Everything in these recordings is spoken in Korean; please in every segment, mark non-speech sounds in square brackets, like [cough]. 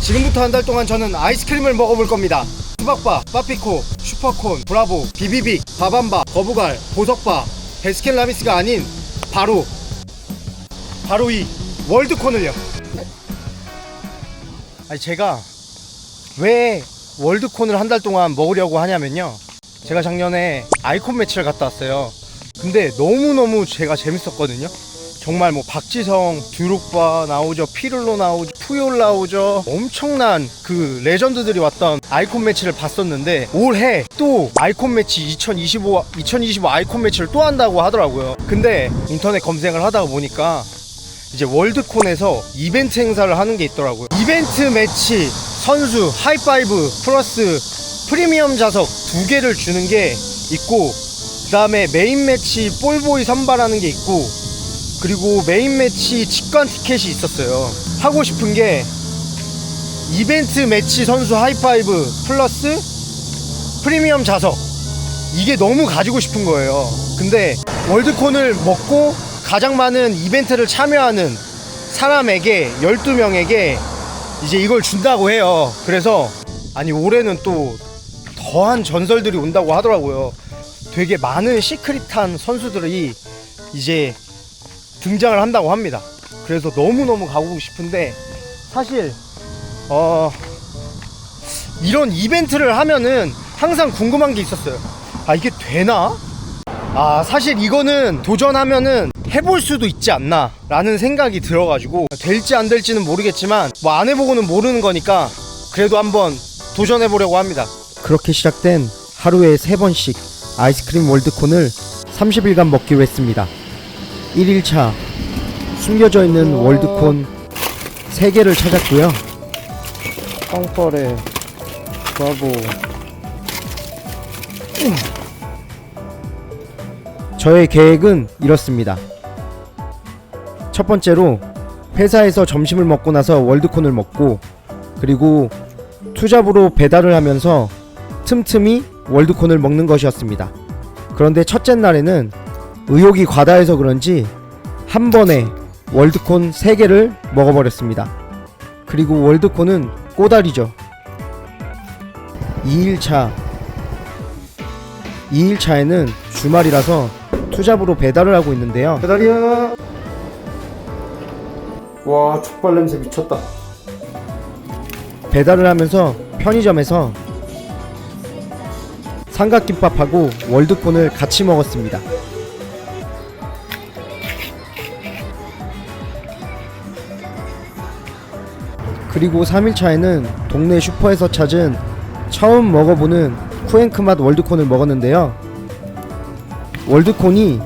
지금부터 한 달 동안 저는 아이스크림을 먹어볼 겁니다. 수박바, 빠피코, 슈퍼콘, 브라보, 비비빅, 바밤바, 거부갈, 보석바, 베스킨라빈스가 아닌 바로 바로 이 월드콘을요. 아니 제가 왜 월드콘을 한 달 동안 먹으려고 하냐면요. 제가 작년에 아이콘 매치를 갔다 왔어요. 근데 너무너무 제가 재밌었거든요. 정말 뭐 박지성, 드록바 나오죠, 피를로 나오죠, 푸올 나오죠. 엄청난 그 레전드들이 왔던 아이콘 매치를 봤었는데 올해 또 아이콘 매치 2025 2025 아이콘 매치를 또 한다고 하더라고요. 근데 인터넷 검색을 하다가 보니까 이제 월드콘에서 이벤트 행사를 하는 게 있더라고요. 이벤트 매치 선수 하이파이브 플러스 프리미엄 좌석 두 개를 주는 게 있고 그 다음에 메인 매치 볼보이 선발하는 게 있고 그리고 메인 매치 직관 티켓이 있었어요. 하고 싶은 게 이벤트 매치 선수 하이파이브 플러스 프리미엄 좌석 이게 너무 가지고 싶은 거예요. 근데 월드콘을 먹고 가장 많은 이벤트를 참여하는 사람에게 12명에게 이제 이걸 준다고 해요. 그래서 아니 올해는 또 더한 전설들이 온다고 하더라고요. 되게 많은 시크릿한 선수들이 이제 등장을 한다고 합니다. 그래서 너무너무 가고 싶은데 사실 어 이런 이벤트를 하면은 항상 궁금한 게 있었어요. 아 이게 되나? 아 사실 이거는 도전하면은 해볼 수도 있지 않나 라는 생각이 들어가지고 될지 안 될지는 모르겠지만 뭐 안 해보고는 모르는 거니까 그래도 한번 도전해 보려고 합니다 그렇게 시작된 하루에 3번씩 아이스크림 월드콘을 30일간 먹기로 했습니다 1일차 숨겨져 있는 월드콘 3개를 찾았고요 빵퍼레 브라보 저의 계획은 이렇습니다. 첫 번째로 회사에서 점심을 먹고 나서 월드콘을 먹고 그리고 투잡으로 배달을 하면서 틈틈이 월드콘을 먹는 것이었습니다. 그런데 첫째 날에는 의욕이 과다해서 그런지 한 번에 월드콘 3개를 먹어버렸습니다. 그리고 월드콘은 꼬다리죠. 2일차 2일차에는 주말이라서 투잡으로 배달을 하고 있는데요. 배달이야. 와 족발 냄새 미쳤다. 배달을 하면서 편의점에서 삼각김밥하고 월드콘을 같이 먹었습니다. 그리고 3일차에는 동네 슈퍼에서 찾은 처음 먹어보는 쿠앤크 맛 월드콘을 먹었는데요. 월드콘이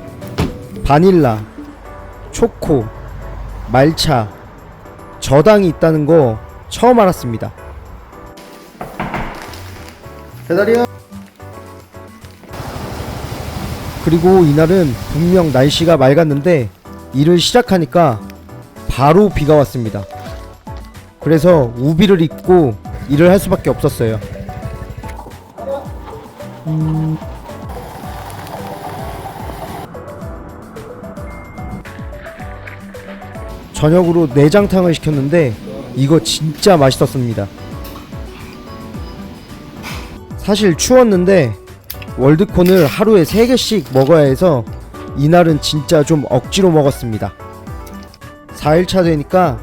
바닐라, 초코, 말차, 저당이 있다는 거 처음 알았습니다. 배달이요. 그리고 이날은 분명 날씨가 맑았는데 일을 시작하니까 바로 비가 왔습니다. 그래서 우비를 입고 일을 할 수밖에 없었어요. 저녁으로 내장탕을 시켰는데 이거 진짜 맛있었습니다. 사실 추웠는데 월드콘을 하루에 3개씩 먹어야 해서 이날은 진짜 좀 억지로 먹었습니다. 4일차 되니까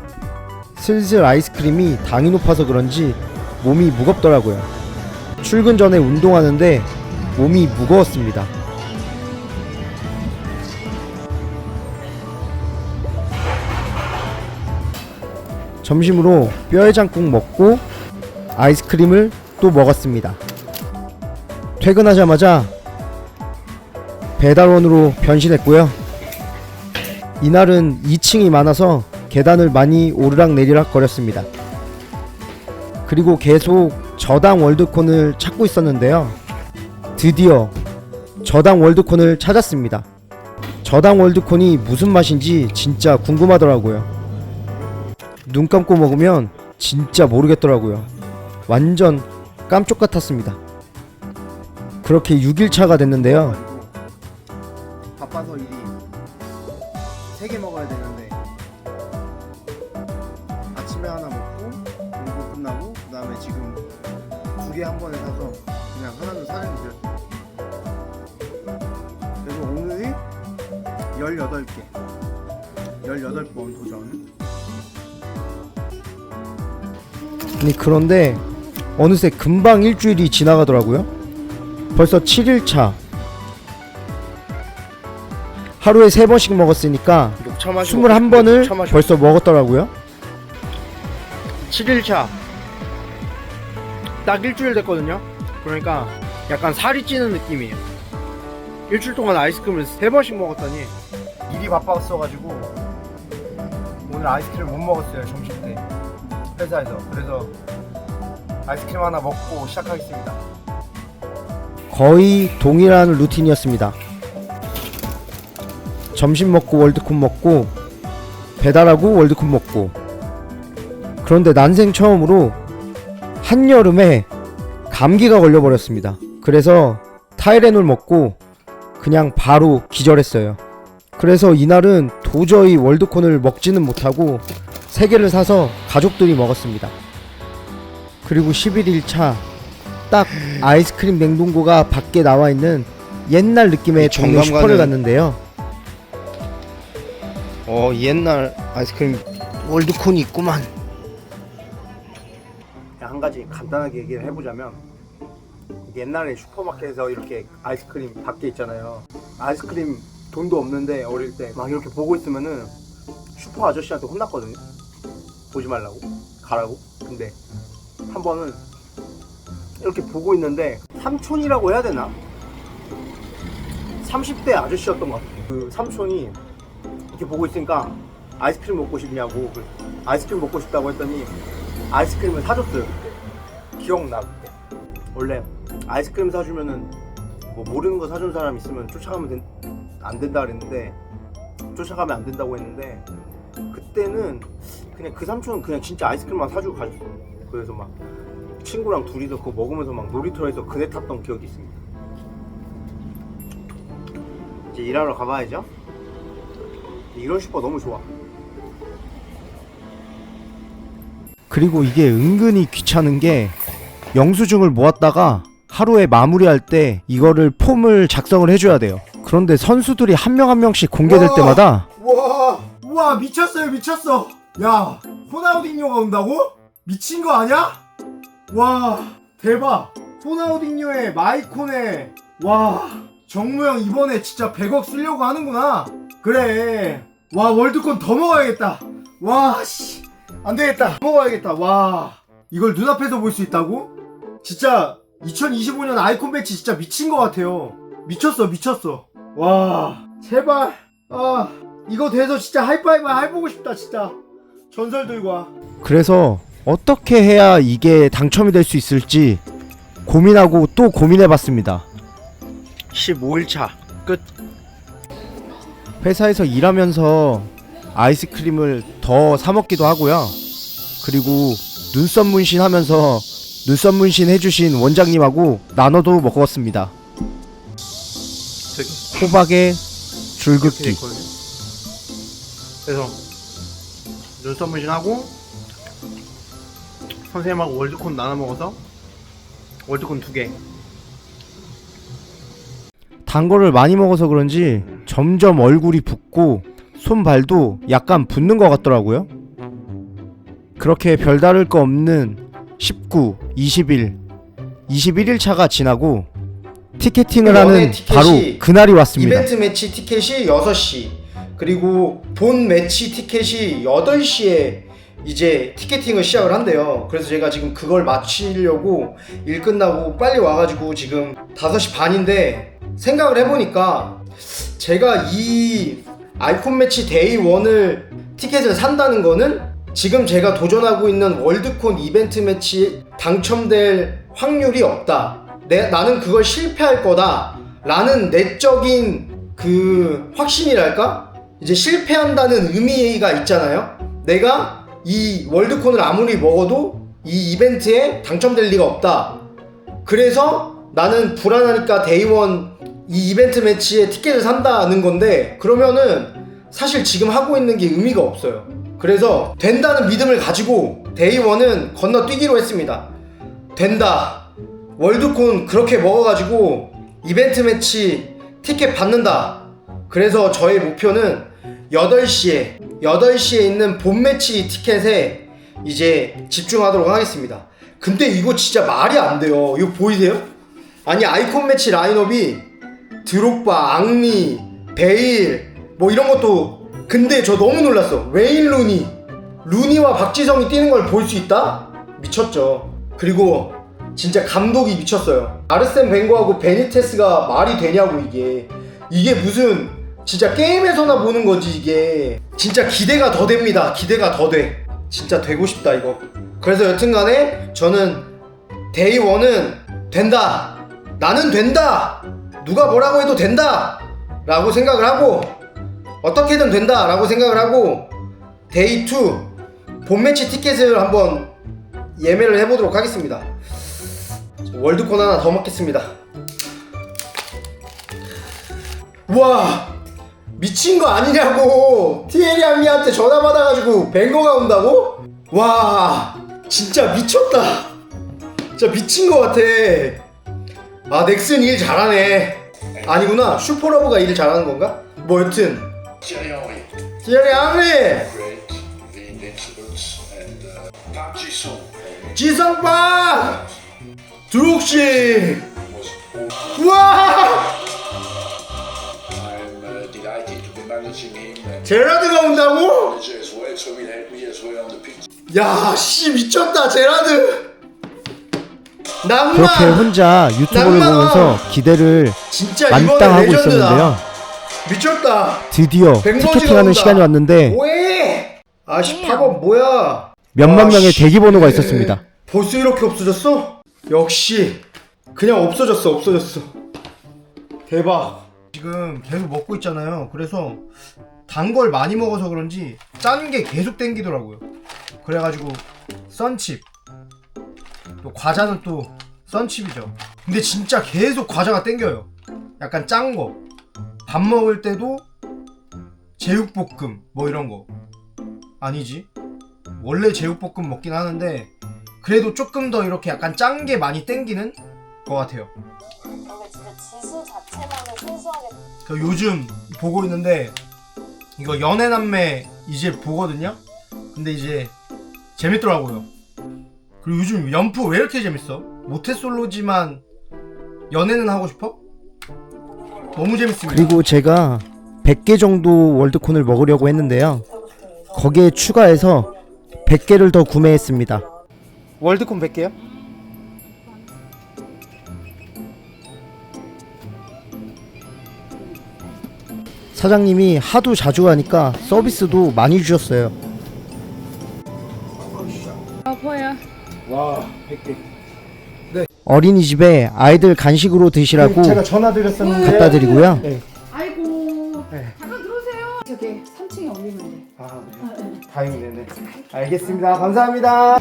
슬슬 아이스크림이 당이 높아서 그런지 몸이 무겁더라고요. 출근 전에 운동하는데 몸이 무거웠습니다. 점심으로 뼈해장국 먹고 아이스크림을 또 먹었습니다. 퇴근하자마자 배달원으로 변신했고요. 이날은 2층이 많아서 계단을 많이 오르락 내리락 거렸습니다. 그리고 계속 저당 월드콘을 찾고 있었는데요. 드디어 저당 월드콘을 찾았습니다. 저당 월드콘이 무슨 맛인지 진짜 궁금하더라고요. 눈 감고 먹으면 진짜 모르겠더라고요. 완전 깜쪽 같았습니다. 그렇게 6일차가 됐는데요. 바빠서 일이 3개 먹어야 되는데 개 한 번에 사서 그냥 하나는 사는 드렸어요. 그래서 오늘이 18개. 18번 도전. 아니 그런데 어느새 금방 일주일이 지나가더라고요. 벌써 7일 차. 하루에 3번씩 먹었으니까 21번을 벌써 먹었더라고요. 7일차 딱 일주일 됐거든요. 그러니까 약간 살이 찌는 느낌이에요. 일주일 동안 아이스크림을 3번씩 먹었더니 일이 바빴어가지고 오늘 아이스크림 못 먹었어요 점심 때. 회사에서. 그래서 아이스크림 하나 먹고 시작하겠습니다. 거의 동일한 루틴이었습니다. 점심 먹고 월드컵 먹고 배달하고 월드컵 먹고. 그런데 난생 처음으로 한여름에 감기가 걸려버렸습니다 그래서 타이레놀 먹고 그냥 바로 기절했어요 그래서 이날은 도저히 월드콘을 먹지는 못하고 세 개를 사서 가족들이 먹었습니다. 그리고 11일 차 딱 아이스크림 냉동고가 밖에 나와 있는 옛날 느낌의 동네 슈퍼를 갔는데요. 어 옛날 아이스크림 월드콘이 있구만. 한 가지 간단하게 얘기를 해보자면 옛날에 슈퍼마켓에서 이렇게 아이스크림 밖에 있잖아요. 아이스크림 돈도 없는데 어릴 때 막 이렇게 보고 있으면은 슈퍼 아저씨한테 혼났거든요. 보지 말라고 가라고. 근데 한 번은 이렇게 보고 있는데 삼촌이라고 해야 되나? 30대 아저씨였던 것 같아요. 그 삼촌이 이렇게 보고 있으니까 아이스크림 먹고 싶냐고 그 아이스크림 먹고 싶다고 했더니 아이스크림을 사줬어요 기억나 그때 원래 아이스크림 사주면은 뭐 모르는 거 사준 사람 있으면 쫓아가면 된, 안 된다 그랬는데 쫓아가면 안 된다고 했는데 그때는 그냥 그 삼촌은 그냥 진짜 아이스크림만 사주고 가셨어. 그래서 막 친구랑 둘이서 그거 먹으면서 막 놀이터에서 그네 탔던 기억이 있습니다. 이제 일하러 가봐야죠. 이런 슈퍼 너무 좋아 그리고 이게 은근히 귀찮은 게 영수증을 모았다가 하루에 마무리할 때 이거를 폼을 작성을 해줘야 돼요. 그런데 선수들이 한 명 한 명씩 공개될 와! 때마다 와, 와 미쳤어요 미쳤어. 야, 호나우딩요가 온다고? 미친 거 아니야? 와, 대박. 호나우딩요의 마이콘에 와, 정무 형 이번에 진짜 100억 쓰려고 하는구나. 그래. 와, 월드콘 더 먹어야겠다. 와, 씨. 안 되겠다. 먹어야겠다. 와. 이걸 눈앞에서 볼 수 있다고? 진짜 2025년 아이콘 배치 진짜 미친 것 같아요. 미쳤어, 미쳤어. 와, 제발. 아, 이거 돼서 진짜 하이파이브 해보고 싶다, 진짜. 전설 들고 와. 그래서 어떻게 해야 이게 당첨이 될 수 있을지 고민하고 또 고민해봤습니다. 15일차 끝. 회사에서 일하면서 아이스크림을 더 사 먹기도 하고요. 그리고 눈썹 문신 하면서 눈썹 문신 해주신 원장님하고 나눠도 먹었습니다. 호박에 줄긋기. 그래서 눈썹 문신하고 선생님하고 월드콘 나눠 먹어서 월드콘 두 개. 단 거를 많이 먹어서 그런지 점점 얼굴이 붓고 손발도 약간 붓는 것 같더라고요. 그렇게 별다를 거 없는 19, 20일, 21일 차가 지나고 티켓팅을 연애 하는 바로 그날이 왔습니다. 이벤트 매치 티켓이 6시 그리고 본 매치 티켓이 8시에 이제 티켓팅을 시작을 한대요 그래서 제가 지금 그걸 마치려고 일 끝나고 빨리 와가지고 지금 5시 반인데 생각을 해보니까 제가 이 아이콘 매치 데이 1을 티켓을 산다는 거는 지금 제가 도전하고 있는 월드콘 이벤트 매치 당첨될 확률이 없다. 내, 나는 그걸 실패할 거다. 라는 내적인 그 확신이랄까? 이제 실패한다는 의미가 있잖아요. 내가 이 월드콘을 아무리 먹어도 이 이벤트에 당첨될 리가 없다. 그래서 나는 불안하니까 데이원 이 이벤트 매치에 티켓을 산다는 건데 그러면은 사실 지금 하고 있는 게 의미가 없어요. 그래서 된다는 믿음을 가지고 데이원은 건너뛰기로 했습니다. 된다. 월드콘 그렇게 먹어가지고 이벤트 매치 티켓 받는다. 그래서 저의 목표는 8시에 8시에 있는 본 매치 티켓에 이제 집중하도록 하겠습니다. 근데 이거 진짜 말이 안 돼요. 이거 보이세요? 아니 아이콘 매치 라인업이 드록바, 앙리, 베일 뭐 이런 것도 근데 저 너무 놀랐어. 웨인 루니, 루니와 박지성이 뛰는 걸 볼 수 있다? 미쳤죠. 그리고 진짜 감독이 미쳤어요. 아르센 벵거하고 베니테스가 말이 되냐고 이게 이게 무슨 진짜 게임에서나 보는 거지 이게 진짜 기대가 더 됩니다. 기대가 더 돼. 진짜 되고 싶다 이거. 그래서 여튼간에 저는 데이 원은 된다. 나는 된다. 누가 뭐라고 해도 된다. 라고 생각을 하고 어떻게든 된다. 라고 생각을 하고 데이 2 본 매치 티켓을 한번 예매를 해보도록 하겠습니다. 월드콘 하나 더 먹겠습니다. 와 미친 거 아니냐고 티에리앙리한테 전화 받아가지고 뱅거가 온다고? 와 진짜 미쳤다. 진짜 미친 거 같아. 아 넥슨 일 잘하네. 아니구나 슈퍼러브가 일 잘하는 건가? 뭐 여튼 Thierry Henry, 티에리앙리 great, the Invincibles, and uh, Park Ji-sung 지성빵 was awesome. 우와 I'm uh, delighted to be managing him and 제라드가 온다고? manager as well, so he'll help me as well on the pitch. 야씨 미쳤다 제라드 낭만 그렇게 혼자 유튜브를 낭만아. 보면서 기대를 진짜 이번에 만땅하고 레전드다 있었는데요. 미쳤다 드디어 티켓팅하는 온다. 시간이 왔는데 왜? 아씨 팝업 뭐야 몇만 아, 명의 씨. 대기 번호가 있었습니다. 벌써 이렇게 없어졌어? 역시 그냥 없어졌어 없어졌어 대박 지금 계속 먹고 있잖아요 그래서 단 걸 많이 먹어서 그런지 짠 게 계속 땡기더라고요 그래가지고 썬칩 또 과자는 또 썬칩이죠 근데 진짜 계속 과자가 땡겨요 약간 짠 거 밥 먹을 때도 제육볶음 뭐 이런 거 아니지 원래 제육볶음 먹긴 하는데 그래도 조금 더 이렇게 약간 짠 게 많이 땡기는 것 같아요. 근데 진짜 지수 자체만을 순수하게 그 요즘 보고 있는데 이거 연애남매 이제 보거든요. 근데 이제 재밌더라고요. 그리고 요즘 연프 왜 이렇게 재밌어? 모태솔로지만 연애는 하고 싶어? 너무 재밌습니다. 그리고 제가 100개 정도 월드콘을 먹으려고 했는데요. 거기에 추가해서 100개를 더 구매했습니다. 월드콘 100개요? 사장님이 하도 자주 가니까 서비스도 많이 주셨어요. 아파요. 와 100개. 어린이집에 아이들 간식으로 드시라고 제가 전화 드렸었는데 갖다 드리고요. 네. 아이고. 네. 잠깐 들어오세요. 저기 3층에 올리면 돼. 아, 네. 다행이네. 알겠습니다. 감사합니다.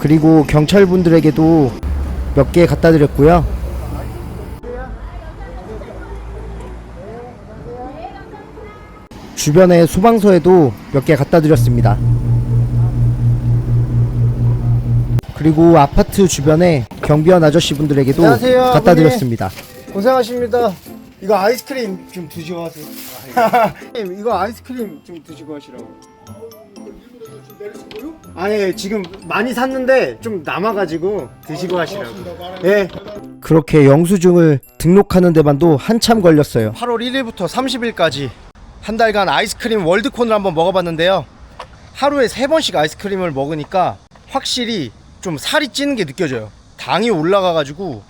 그리고 경찰분들에게도 몇 개 갖다 드렸고요. 주변에 소방서에도 몇 개 갖다 드렸습니다. 그리고 아파트 주변에 경비원 아저씨분들에게도 안녕하세요, 갖다 아버님. 드렸습니다. 고생하십니다. 이거 아이스크림 좀 드시고 하세요. 형님, [laughs] 이거 아이스크림 좀 드시고 하시라고. 아니 지금 많이 샀는데 좀 남아가지고 드시고 하시라고. 예. 그렇게 영수증을 등록하는 데만도 한참 걸렸어요. 8월 1일부터 30일까지 한 달간 아이스크림 월드콘을 한번 먹어봤는데요. 하루에 세 번씩 아이스크림을 먹으니까 확실히 좀 살이 찌는 게 느껴져요. 당이 올라가가지고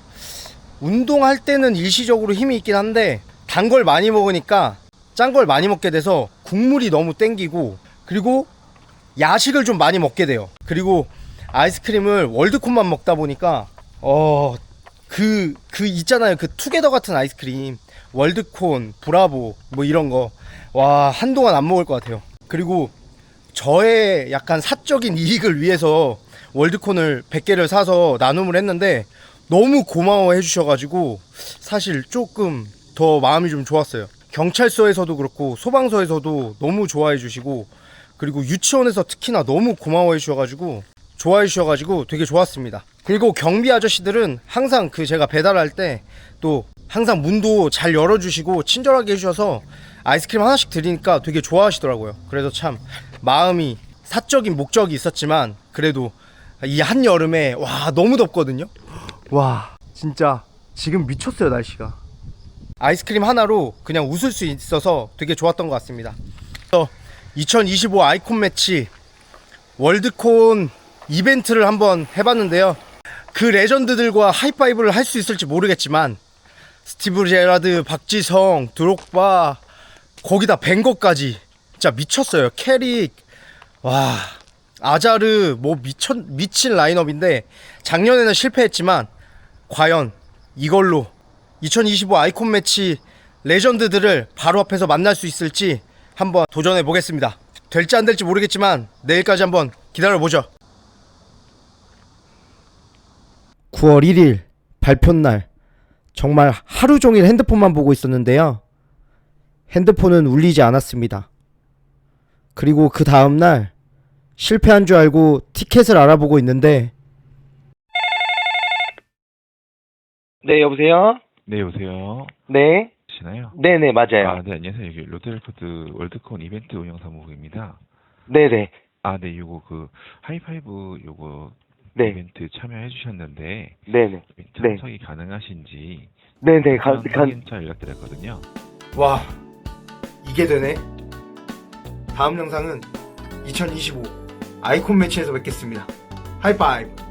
운동할 때는 일시적으로 힘이 있긴 한데 단 걸 많이 먹으니까 짠 걸 많이 먹게 돼서 국물이 너무 땡기고 그리고 야식을 좀 많이 먹게 돼요. 그리고 아이스크림을 월드콘만 먹다 보니까 어 그그 있잖아요 그 투게더 같은 아이스크림 월드콘 브라보 뭐 이런 거 와 한동안 안 먹을 것 같아요 그리고 저의 약간 사적인 이익을 위해서 월드콘을 100개를 사서 나눔을 했는데 너무 고마워해 주셔가지고 사실 조금 더 마음이 좀 좋았어요 경찰서에서도 그렇고 소방서에서도 너무 좋아해 주시고 그리고 유치원에서 특히나 너무 고마워해 주셔가지고 좋아해 주셔가지고 되게 좋았습니다. 그리고 경비 아저씨들은 항상 그 제가 배달할 때 또 항상 문도 잘 열어주시고 친절하게 해주셔서 아이스크림 하나씩 드리니까 되게 좋아하시더라고요. 그래서 참 마음이 사적인 목적이 있었지만 그래도 이 한여름에 와 너무 덥거든요. 와 진짜 지금 미쳤어요 날씨가. 아이스크림 하나로 그냥 웃을 수 있어서 되게 좋았던 것 같습니다. 2025 아이콘 매치 월드콘 이벤트를 한번 해봤는데요. 그 레전드들과 하이파이브를 할 수 있을지 모르겠지만 스티브 제라드, 박지성, 드록바 거기다 벵거까지 진짜 미쳤어요. 캐릭 와 아자르 뭐 미쳤 미친 라인업인데 작년에는 실패했지만 과연 이걸로 2025 아이콘 매치 레전드들을 바로 앞에서 만날 수 있을지 한번 도전해 보겠습니다. 될지 안 될지 모르겠지만 내일까지 한번 기다려 보죠. 9월 1일 발표 날 정말 하루 종일 핸드폰만 보고 있었는데요. 핸드폰은 울리지 않았습니다. 그리고 그 다음 날 실패한 줄 알고 티켓을 알아보고 있는데 네, 여보세요? 네, 여보세요. 네. 시나요? 네네, 맞아요. 아, 네, 안녕하세요. 여기 롯데레코드 월드콘 이벤트 운영 사무국입니다. 네네. 아, 네, 요거 그 하이파이브 요거 네. 이벤트 참여해 주셨는데 네네. 참석이 가능하신지 네네, 가, 가, 확인차 연락드렸거든요. 와 이게 되네. 다음 영상은 2025 아이콘 매치에서 뵙겠습니다. 하이파이브.